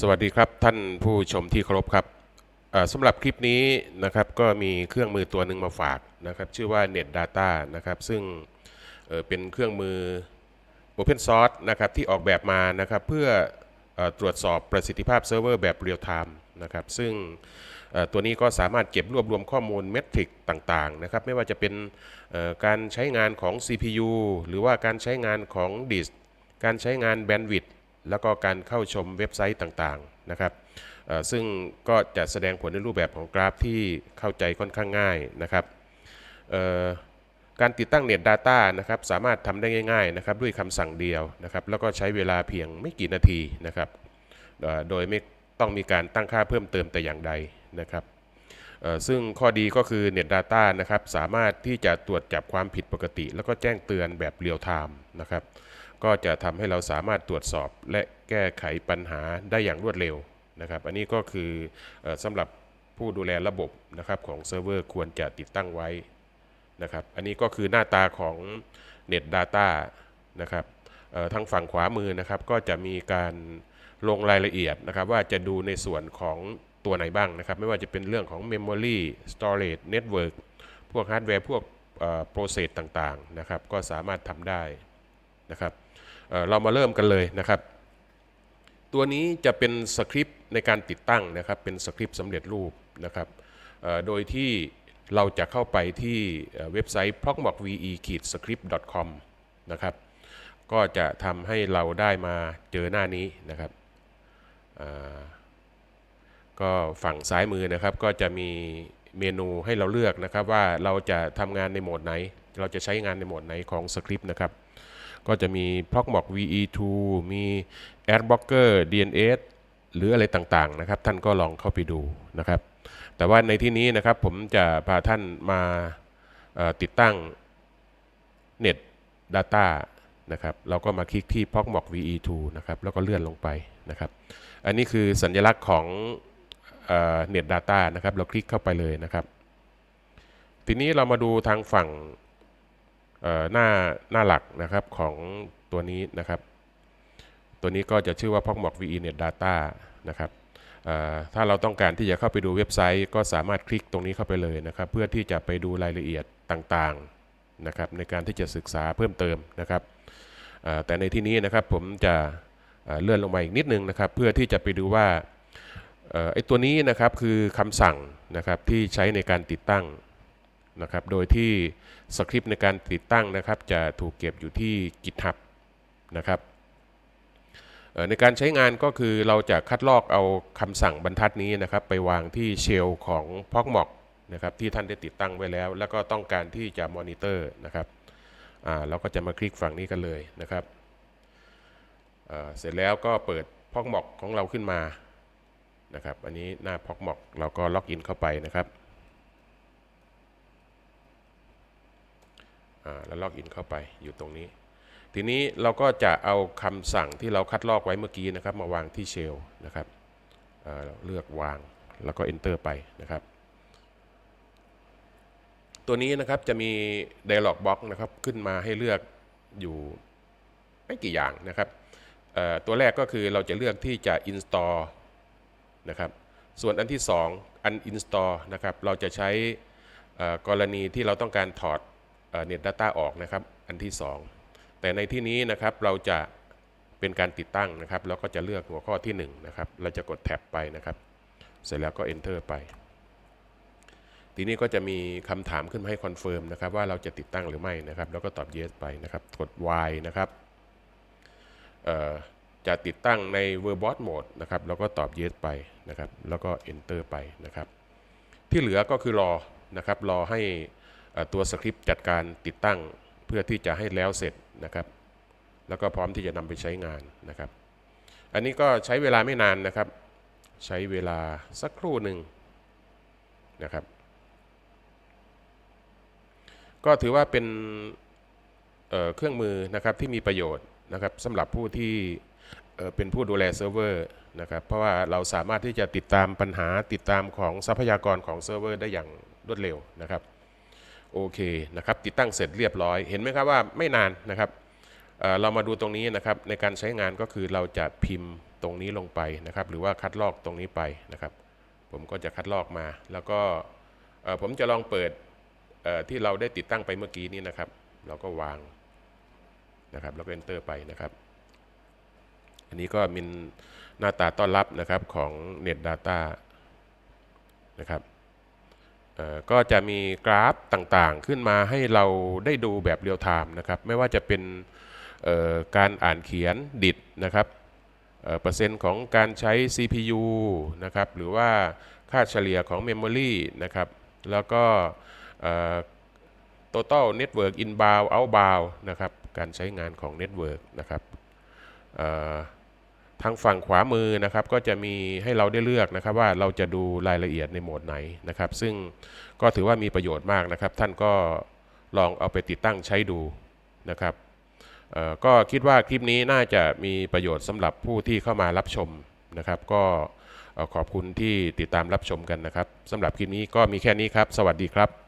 สวัสดีครับท่านผู้ชมที่เคารพครับสำหรับคลิปนี้นะครับก็มีเครื่องมือตัวหนึ่งมาฝากนะครับชื่อว่า Net Data นะครับซึ่งเเป็นเครื่องมือ Open Source นะครับที่ออกแบบมานะครับเพื่อออตรวจสอบประสิทธิภาพเซิร์ฟเวอร์แบบเรียลไทม์นะครับซึ่งตัวนี้ก็สามารถเก็บรวบรวมข้อมูลเมทริกต่างๆนะครับไม่ว่าจะเป็นการใช้งานของ CPU หรือว่าการใช้งานของดิสการใช้งานแบนด์วิดต์ แล้วก็การเข้าชมเว็บไซต์ต่างๆนะครับซึ่งก็จะแสดงผลในรูปแบบของกราฟที่เข้าใจค่อนข้างง่ายนะครับการติดตั้ง Net Data นะครับสามารถทำได้ง่ายๆนะครับด้วยคำสั่งเดียวนะครับแล้วก็ใช้เวลาเพียงไม่กี่นาทีนะครับโดยไม่ต้องมีการตั้งค่าเพิ่มเติมแต่อย่างใดนะครับซึ่งข้อดีก็คือ Net Data นะครับสามารถที่จะตรวจจับความผิดปกติ แล้วก็แจ้งเตือนแบบเรียลไทม์นะครับ ก็จะทำให้เราสามารถตรวจสอบและแก้ไขปัญหาได้อย่างรวดเร็วนะครับ อันนี้ก็คือออสำหรับผู้ดูแลระบบนะครับของเซิร์ฟเวอร์ควรจะติดตั้งไว้นะครับ อันนี้ก็คือหน้าตาของ Net Data นะครับทางฝั่งขวามือนะครับก็จะมีการลงรายละเอียดนะครับ ว่าจะดูในส่วนของตัวไหนบ้างนะครับ ไม่ว่าจะเป็นเรื่องของ Memory Storage Network พวกฮาร์ดแวร์พวกโปรเซสต่างๆนะครับ ก็สามารถทำได้นะครับ เเรามาเริ่มกันเลยนะครับ ตัวนี้จะเป็นสคริปต์ในการติดตั้งนะครับ เป็นสคริปต์สำเร็จรูปนะครับโดยที่เราจะเข้าไปที่เว็บไซต์ proxmoxve-script.com นะครับก็จะทำให้เราได้มาเจอหน้านี้นะครับก็ฝั่งซ้ายมือนะครับก็จะมี เมนูให้เราเลือกนะครับว่าเราจะทำงานในโหมดไหน เราจะใช้งานในโหมดไหนของสคริปต์นะครับ ก็จะมี Proxmox VE2 มี Adblocker DNS หรืออะไรต่างๆนะครับ ท่านก็ลองเข้าไปดูนะครับ แต่ว่าในที่นี้นะครับผมจะพาท่านมาติดตั้ง Net Data นะครับเราก็มาคลิกที่ Proxmox VE2 นะครับแล้วก็เลื่อนลงไปนะครับ อันนี้คือสัญลักษณ์ของ เอ่อ Net Data นะครับเราคลิกเข้าไปเลยนะครับ ทีนี้เรามาดูทางฝั่งหน้าหน้าหลักนะครับของตัวนี้นะครับ ตัวนี้ก็จะชื่อว่า Proxmox VE Net Data นะครับถ้าเราต้องการที่จะเข้าไปดูเว็บไซต์ก็สามารถคลิกตรงนี้เข้าไปเลยนะครับ เพื่อที่จะไปดูรายละเอียดต่างๆนะครับในการที่จะศึกษาเพิ่มเติมนะครับแต่ในที่นี้นะครับผมจะเลื่อนลงมาอีกนิดนึงนะครับ เพื่อที่จะไปดูว่า ไอ้ตัวนี้นะครับคือคำสั่งนะครับที่ใช้ในการติดตั้งนะครับโดยที่สคริปต์ในการติดตั้งนะครับ จะถูกเก็บอยู่ที่ GitHub นะครับในการใช้งานก็คือเราจะคัดลอกเอาคำสั่งบรรทัดนี้นะครับ ไปวางที่เชลของ Proxmox นะครับที่ท่านได้ติดตั้งไว้แล้ว แล้วก็ต้องการที่จะมอนิเตอร์นะครับเราก็จะมาคลิกฝั่งนี้กันเลยนะครับเสร็จแล้วก็เปิด Proxmox ของเราขึ้นมา นะครับ อันนี้หน้า Proxmox เราก็ล็อกอินเข้าไปนะครับแล้วล็อกอินเข้าไปอยู่ตรงนี้ ทีนี้เราก็จะเอาคำสั่งที่เราคัดลอกไว้เมื่อกี้นะครับ มาวางที่เชลนะครับอ่าเลือกวางแล้วก็ Enter ไปนะครับ ตัวนี้นะครับจะมี Dialog Box นะครับขึ้นมาให้เลือกอยู่ไม่กี่อย่างนะครับตัวแรกก็คือเราจะเลือกที่จะ install นะครับ ส่วนอันที่ 2 uninstall นะครับ เราจะใช้กรณีที่เราต้องการถอดเน็ต Data ออกนะครับ อันที่ 2 แต่ในที่นี้นะครับเราจะเป็นการติดตั้งนะครับ แล้วก็จะเลือกหัวข้อที่1นะครับ เราจะกดแท็บไปนะครับ เสร็จแล้วก็ Enter ไป ทีนี้ก็จะมีคำถามขึ้นมาให้คอนเฟิร์มนะครับว่าเราจะติดตั้งหรือไม่นะครับ แล้วก็ตอบ yes ไปนะครับ กด y นะครับ จะติดตั้งใน verbot mode นะครับแล้วก็ตอบ yes ไปนะครับแล้วก็ enter ไปนะครับ ที่เหลือก็คือรอนะครับรอให้ตัวสคริปต์จัดการติดตั้งเพื่อที่จะให้แล้วเสร็จนะครับ แล้วก็พร้อมที่จะนำไปใช้งานนะครับ อันนี้ก็ใช้เวลาไม่นานนะครับ ใช้เวลาสักครู่หนึ่งนะครับก็ถือว่าเป็นเเครื่องมือนะครับที่มีประโยชน์นะครับสำหรับผู้ที่ เป็นผู้ดูแลเซิร์ฟเวอร์นะครับเพราะว่าเราสามารถที่จะติดตามปัญหาติดตามของทรัพยากรของเซิร์ฟเวอร์ได้อย่างรวดเร็วนะครับโอเคนะครับติดตั้งเสร็จเรียบร้อย เห็นไหมครับว่าไม่นานนะครับเเรามาดูตรงนี้นะครับในการใช้งานก็คือเราจะพิมพ์ตรงนี้ลงไปนะครับ หรือว่าคัดลอกตรงนี้ไปนะครับ ผมก็จะคัดลอกมา แล้วก็ผมจะลองเปิดที่เราได้ติดตั้งไปเมื่อกี้นี้นะครับ เราก็วางนะครับแล้วก็ enter ไปนะครับ อันนี้ก็มีหน้าตาต้อนรับนะครับของ Net Data นะครับก็จะมีกราฟต่างๆ ขึ้นมาให้เราได้ดูแบบเรียลไทม์นะครับ ไม่ว่าจะเป็นการอ่านเขียนดิดนะครับเปอร์เซ็นต์ของการใช้ CPU นะครับ หรือว่าค่าเฉลี่ยของ Memory นะครับ แล้วก็ total network inbound outbound นะครับ การใช้งานของ network นะครับ ทางฝั่งขวามือนะครับก็จะมีให้เราได้เลือกนะครับว่าเราจะดูรายละเอียดในโหมดไหนนะครับ ซึ่งก็ถือว่ามีประโยชน์มากนะครับ ท่านก็ลองเอาไปติดตั้งใช้ดูนะครับก็คิดว่าคลิปนี้น่าจะมีประโยชน์สำหรับผู้ที่เข้ามารับชมนะครับ ก็ขอบคุณที่ติดตามรับชมกันนะครับสำหรับคลิปนี้ก็มีแค่นี้ครับ สวัสดีครับ